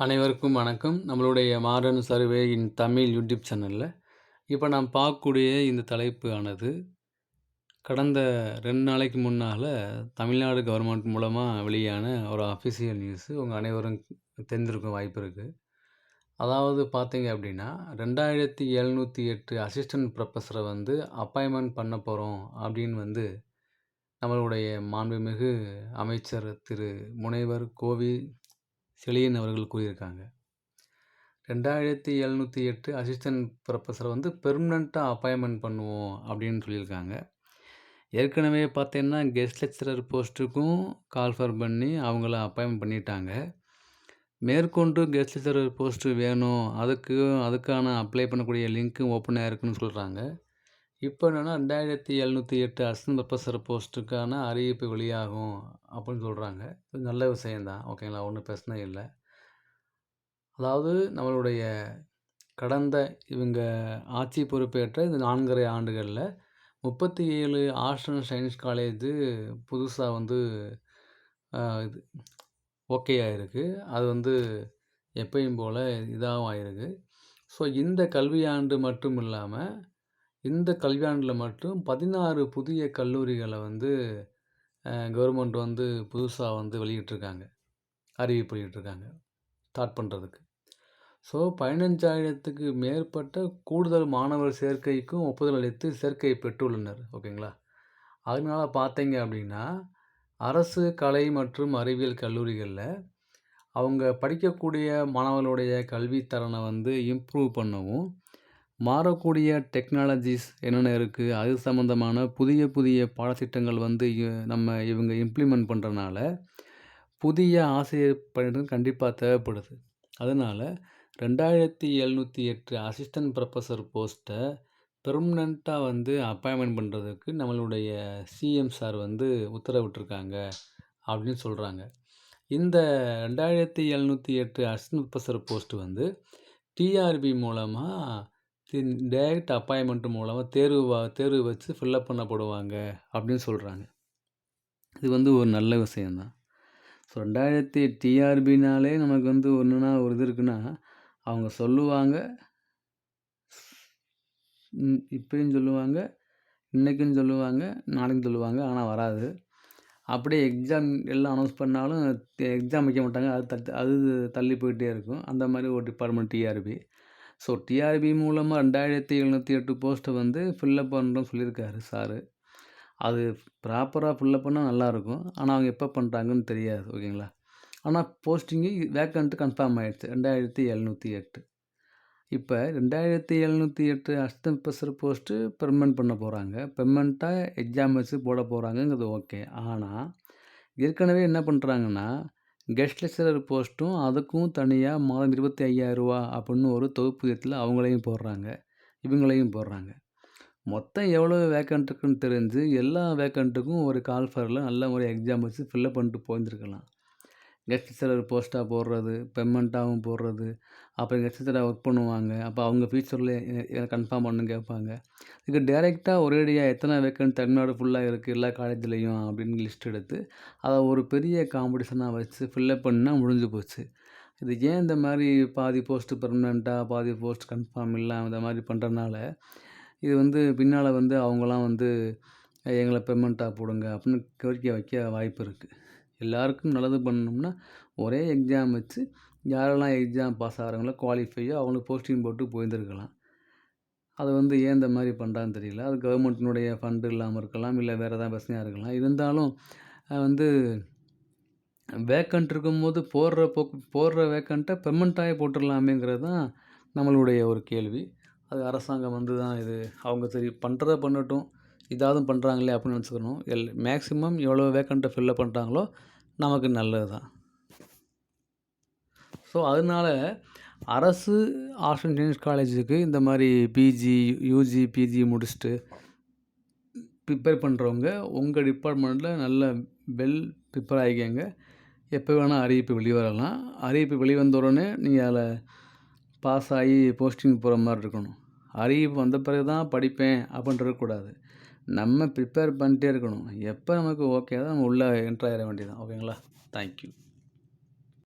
அனைவருக்கும் வணக்கம். நம்மளுடைய modern survey in Tamil YouTube சேனலில் இப்போ நாம் பார்க்கக்கூடிய இந்த தலைப்பு ஆனது கடந்த ரெண்டு நாளைக்கு முன்னால் தமிழ்நாடு கவர்மெண்ட் மூலமாக வெளியான ஒரு அஃபிஷியல் நியூஸு உங்கள் அனைவரும் தெரிஞ்சிருக்கும் வாய்ப்பு இருக்குது அதாவது பார்த்தீங்க அப்படின்னா ரெண்டாயிரத்தி எழுநூற்றி எட்டு அசிஸ்டன்ட் ப்ரொஃபஸரை வந்து அப்பாயின்மெண்ட் பண்ண போகிறோம் அப்படின்னு வந்து நம்மளுடைய மாண்புமிகு அமைச்சர் திரு முனைவர் கோவி செழியன் அவர்கள் கூறியிருக்காங்க. ரெண்டாயிரத்தி எழுநூற்றி எட்டு அசிஸ்டன்ட் ப்ரொஃபஸர் வந்து பெர்மனண்ட்டாக அப்பாயின்மெண்ட் பண்ணுவோம் அப்படின்னு சொல்லியிருக்காங்க. ஏற்கனவே பார்த்தீங்கன்னா கெஸ்ட் லெக்சரர் போஸ்ட்டுக்கும் கால்ஃபர் பண்ணி அவங்கள அப்பாயின்மெண்ட் பண்ணிட்டாங்க. மேற்கொண்டு கெஸ்ட் லெக்சரர் போஸ்ட்டு வேணும் அதுக்கு அதுக்கான அப்ளை பண்ணக்கூடிய லிங்க்கும் ஓப்பனாக இருக்குன்னு சொல்கிறாங்க இப்போ என்னென்னா ரெண்டாயிரத்தி எழுநூற்றி எட்டு அசிஸ்டன்ட் ப்ரொஃபஸர் போஸ்ட்டுக்கான அறிவிப்பு வெளியாகும் அப்படின்னு சொல்கிறாங்க நல்ல விஷயந்தான் ஓகேங்களா? ஒன்றும் பிரச்சனை இல்லை. அதாவது நம்மளுடைய கடந்த இவங்க ஆட்சி பொறுப்பேற்ற இந்த நான்கரை ஆண்டுகளில் முப்பத்தி ஏழு ஆர்ட்ஸ் அண்ட் சயின்ஸ் காலேஜு புதுசாக வந்து இது ஓகே ஆகிருக்கு அது வந்து எப்பயும் போல் இதாகவும் ஆகிருக்கு ஸோ இந்த கல்வியாண்டு மட்டும் இல்லாமல் இந்த கல்வியாண்டில் மட்டும் பதினாறு புதிய கல்லூரிகளை வந்து கவர்மெண்ட் வந்து புதுசாக வந்து வெளியிட்ருக்காங்க அறிவிப்பு வெளியிட்ருக்காங்க ஸ்டார்ட் பண்ணுறதுக்கு ஸோ பதினஞ்சாயிரத்துக்கு மேற்பட்ட கூடுதல் மாணவர் சேர்க்கைக்கும் ஒப்புதல் அளித்து சேர்க்கை பெற்றுள்ளனர். ஓகேங்களா? அதனால் பார்த்தீங்க அப்படின்னா அரசு கலை மற்றும் அறிவியல் கல்லூரிகளில் அவங்க படிக்கக்கூடிய மாணவர்களுடைய கல்வித்தரனை வந்து இம்ப்ரூவ் பண்ணவும் மாறக்கூடிய டெக்னாலஜிஸ் என்னென்ன இருக்குது அது சம்மந்தமான புதிய புதிய பாடத்திட்டங்கள் வந்து நம்ம இவங்க இம்ப்ளிமெண்ட் பண்ணுறனால புதிய ஆசிரியர் பணியிடம் கண்டிப்பாக தேவைப்படுது. அதனால் ரெண்டாயிரத்தி எழுநூற்றி எட்டு அசிஸ்டன்ட் ப்ரொஃபஸர் போஸ்ட்டை பெர்மனண்ட்டாக வந்து அப்பாயின்மெண்ட் பண்ணுறதுக்கு நம்மளுடைய சிஎம் சார் வந்து உத்தரவிட்டிருக்காங்க அப்படின்னு சொல்கிறாங்க இந்த ரெண்டாயிரத்தி எழுநூற்றி எட்டு அசிஸ்டன்ட் ப்ரொஃபஸர் போஸ்ட்டு வந்து டிஆர்பி மூலமாக டைரக்ட் அப்பாயின்மெண்ட் மூலமாக தேர்வு வா தேர்வு வச்சு ஃபில்லப் பண்ணப்படுவாங்க அப்படின்னு சொல்கிறாங்க இது வந்து ஒரு நல்ல விஷயந்தான் ஸோ ரெண்டாயிரத்தி டிஆர்பினாலே நமக்கு வந்து ஒன்றுனா ஒரு இது இருக்குன்னா அவங்க சொல்லுவாங்க இப்பயும் சொல்லுவாங்க இன்றைக்கும் சொல்லுவாங்க நாளைக்கும் சொல்லுவாங்க ஆனால் வராது. அப்படியே எக்ஸாம் எல்லாம் அனௌன்ஸ் பண்ணாலும் எக்ஸாம் வைக்க மாட்டாங்க அது தட்டு அது தள்ளி போயிட்டே இருக்கும். அந்த மாதிரி ஒரு டிபார்ட்மெண்ட் டிஆர்பி ஸோ டிஆர்பி மூலமாக ரெண்டாயிரத்தி எழுநூற்றி எட்டு போஸ்ட்டை வந்து ஃபில்லப் பண்ணுறோம் சொல்லியிருக்காரு சாரு. அது ப்ராப்பராக ஃபில்லப் பண்ணால் நல்லாயிருக்கும். ஆனால் அவங்க எப்போ பண்ணுறாங்கன்னு தெரியாது ஓகேங்களா? ஆனால் போஸ்டிங்கு வேக்கண்ட்டு கன்ஃபார்ம் ஆகிடுச்சு ரெண்டாயிரத்தி எழுநூற்றி எட்டு. இப்போ ரெண்டாயிரத்தி எழுநூற்றி எட்டு அசிஸ்டன்ட் ப்ரெஷர் போஸ்ட்டு பெர்மனெண்ட் பண்ண போகிறாங்க பெர்மனெண்ட்டாக எக்ஸாம் வச்சு போட போகிறாங்கங்கிறது ஓகே ஆனால் ஏற்கனவே என்ன பண்ணுறாங்கன்னா கெஸ்ட் லெக்சரர் போஸ்ட்டும் அதுக்கும் தனியாக மாதம் இருபத்தி ஐயாயிரரூவா அப்படின்னு ஒரு தொகுப்பூதியத்தில் அவங்களையும் போடுறாங்க இவங்களையும் போடுறாங்க. மொத்தம் எவ்வளோ வேக்கண்ட் இருக்குன்னு தெரிஞ்சு எல்லா வேக்கண்ட்டுக்கும் ஒரு கால்ஃபரில் நல்ல ஒரு எக்ஸாம் வச்சு ஃபில்லப் பண்ணிட்டு போயிருந்துருக்கலாம். கெஸ்ட் சிலர் போஸ்ட்டாக போடுறது பெமெண்ட்டாகவும் போடுறது. அப்புறம் கெஸ்ட் சிலர் ஒர்க் பண்ணுவாங்க. அப்போ அவங்க ஃபியூச்சரில் கன்ஃபார்ம் பண்ணு கேட்பாங்க. இதுக்கு டேரெக்டாக ஒரேடியாக எத்தனை வேக்கன்ட் தமிழ்நாடு ஃபுல்லாக இருக்குது எல்லா காலேஜ்லேயும் அப்படின்னு லிஸ்ட் எடுத்து அதை ஒரு பெரிய காம்படிஷனாக வச்சு ஃபில்லப் பண்ணால் முடிஞ்சு போச்சு. இது ஏன் இந்த மாதிரி பாதி போஸ்ட்டு பெர்மனெண்ட்டாக பாதி போஸ்ட் கன்ஃபார்ம் இல்லாமல் இந்த மாதிரி பண்ணுறதுனால இது வந்து பின்னால் வந்து அவங்களாம் வந்து எங்களை பெமெண்ட்டாக போடுங்க அப்படின்னு கோரிக்கை வைக்க வாய்ப்பு இருக்குது எல்லாருக்கும் நல்லது பண்ணணும்னா ஒரே எக்ஸாம் வச்சு யாரெல்லாம் எக்ஸாம் பாஸ் ஆகிறாங்களோ குவாலிஃபையோ அவங்களுக்கு போஸ்டிங் போட்டு போயிருந்துருக்கலாம். அதை வந்து ஏன் இந்த மாதிரி பண்ணுறான்னு தெரியல. அது கவர்மெண்ட்டினுடைய ஃபண்டு இல்லாமல் இருக்கலாம் இல்லை வேறு ஏதாவது பிரச்சனையாக இருக்கலாம். இருந்தாலும் வந்து வேக்கண்ட் இருக்கும்போது போடுற போ போடுற வேக்கண்ட்டை பெர்மனண்ட்டாகவே போட்டுடலாமேங்கிறது தான் நம்மளுடைய ஒரு கேள்வி. அது அரசாங்கம் வந்து தான் இது அவங்க சரி பண்ணுறத பண்ணட்டும். இதாவது பண்ணுறாங்களே அப்படின்னு நினச்சிக்கணும். எல் மேக்ஸிமம் எவ்வளோ வேக்கண்ட்டை ஃபில்லப் பண்ணுறாங்களோ நமக்கு நல்லது தான் ஸோ அதனால அரசு ஆர்ட்ஸ் அண்ட் சயின்ஸ் காலேஜுக்கு இந்த மாதிரி பிஜி யூஜி பிஜி முடிச்சுட்டு ப்ரிப்பேர் பண்ணுறவங்க உங்கள் டிபார்ட்மெண்ட்டில் நல்ல வெல் ப்ரிப்பேர் ஆகிக்கங்க எப்போ வேணால் அறிவிப்பு வெளிவரலாம். அறிவிப்பு வெளிவந்த உடனே நீங்கள் அதில் பாஸ் ஆகி போஸ்டிங் போகிற மாதிரி இருக்கணும். அறிவிப்பு வந்த பிறகு தான் படிப்பேன் அப்படின்றது கூடாது. நம்ம ப்ரிப்பேர் பண்ணிட்டே இருக்கணும். எப்போ நமக்கு ஓகே தான் நம்ம உள்ளே என்ட்ரு ஆகிட வேண்டியது தான் ஓகேங்களா தேங்க்யூ